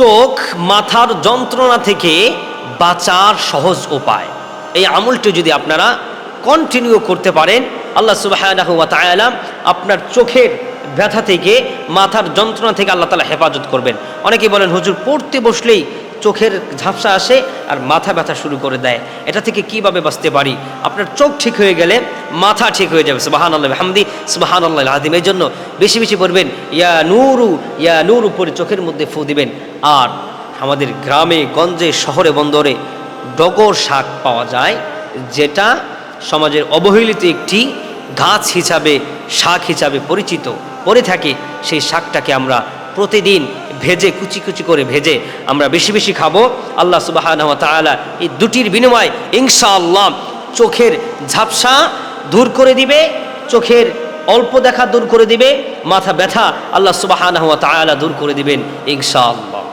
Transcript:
চোখ, মাথার যন্ত্রণা থেকে বাঁচার সহজ উপায়। এই আমলটি যদি আপনারা কন্টিনিউ করতে পারেন, আল্লাহ সুবাহ আপনার চোখের ব্যথা থেকে, মাথার যন্ত্রণা থেকে আল্লাহ তালা হেফাজত করবেন। অনেকে বলেন, হুজুর, পড়তে বসলেই চোখের ঝাপসা আসে আর মাথা ব্যথা শুরু করে দেয়। এটা থেকে কীভাবে বাঁচতে পারি? আপনার চোখ ঠিক হয়ে গেলে মাথা ঠিক হয়ে যাবে। সুবাহান আল্লাহ হামদি সুবাহান আল্লাহ হাদিম এই জন্য। বেশি বেশি পড়বেন, ইয়া নুরু, ইয়া নূর উপরে চোখের মধ্যে ফু দিবেন। আর আমাদের গ্রামে, গঞ্জে, শহরে, বন্দরে ডগর শাক পাওয়া যায়, যেটা সমাজের অবহেলিত একটি গাছ হিসাবে, শাক হিসাবে পরিচিত। পড়ে থাকে, সেই শাকটাকে আমরা প্রতিদিন ভেজে, কুচি কুচি করে ভেজে আমরা বেশি বেশি খাব। আল্লাহ সুবাহ এই দুটির বিনিময় ইনশাআল্লাহ চোখের ঝাপসা দূর করে দিবে, চোখের অল্প দেখা দূর করে দিবে, মাথা ব্যথা আল্লাহ সুবাহ দূর করে দিবেন ইনশাআল্লাহ।